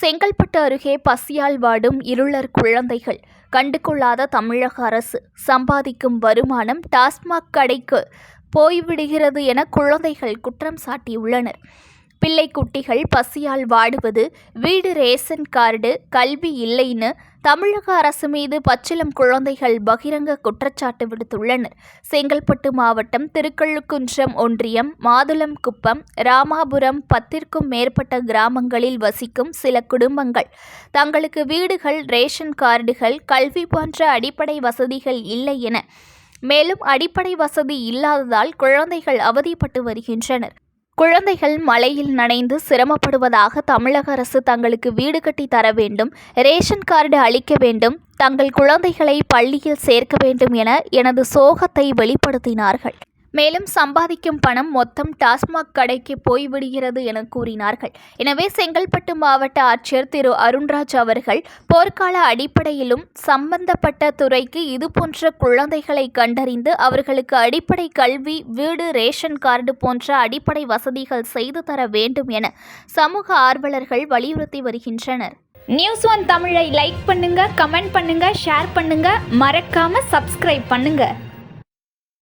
செங்கல்பட்டு அருகே பசியால் வாடும் இருளர் குழந்தைகள். கண்டுகொள்ளாத தமிழக அரசு சம்பாதிக்கும் வருமானம் டாஸ்மாக் கடைக்கு போய்விடுகிறது என குழந்தைகள் குற்றம் சாட்டியுள்ளனர். பிள்ளை குட்டிகள் பசியால் வாடுவது வீடு ரேஷன் கார்டு கல்வி இல்லைன்னு தமிழக அரசு மீது பச்சிலம் குழந்தைகள் பகிரங்க குற்றச்சாட்டு விடுத்துள்ளனர். செங்கல்பட்டு மாவட்டம் திருக்கழுக்குன்றம் ஒன்றியம் மாதுளம் குப்பம் ராமாபுரம் பத்திற்கும் மேற்பட்ட கிராமங்களில் வசிக்கும் சில குடும்பங்கள். தங்களுக்கு வீடுகள் ரேஷன் கார்டுகள் கல்வி போன்ற அடிப்படை வசதிகள் இல்லை என மேலும் அடிப்படை வசதி இல்லாததால் குழந்தைகள் அவதிப்பட்டு வருகின்றனர். குழந்தைகள் மழையில் நனைந்து சிரமப்படுவதாக தமிழக அரசு தங்களுக்கு வீடு கட்டி தர வேண்டும் ரேஷன் கார்டு அளிக்க வேண்டும் தங்கள் குழந்தைகளை பள்ளியில் சேர்க்க வேண்டும் என எனது சோகத்தை வெளிப்படுத்தினார்கள். மேலும் சம்பாதிக்கும் பணம் மொத்தம் டாஸ்மாக் கடைக்கு போய்விடுகிறது என கூறினார்கள். எனவே செங்கல்பட்டு மாவட்ட ஆட்சியர் திரு அருண்ராஜ் அவர்கள் போர்க்கால அடிப்படையிலும் சம்பந்தப்பட்ட துறைக்கு இதுபோன்ற குழந்தைகளை கண்டறிந்து அவர்களுக்கு அடிப்படை கல்வி வீடு ரேஷன் கார்டு போன்ற அடிப்படை வசதிகள் செய்து தர வேண்டும் என சமூக ஆர்வலர்கள் வலியுறுத்தி வருகின்றனர். நியூஸ் ஒன் தமிழை லைக் பண்ணுங்க கமெண்ட் பண்ணுங்க ஷேர் பண்ணுங்க. மறக்காம சப்ஸ்கிரைப் பண்ணுங்க.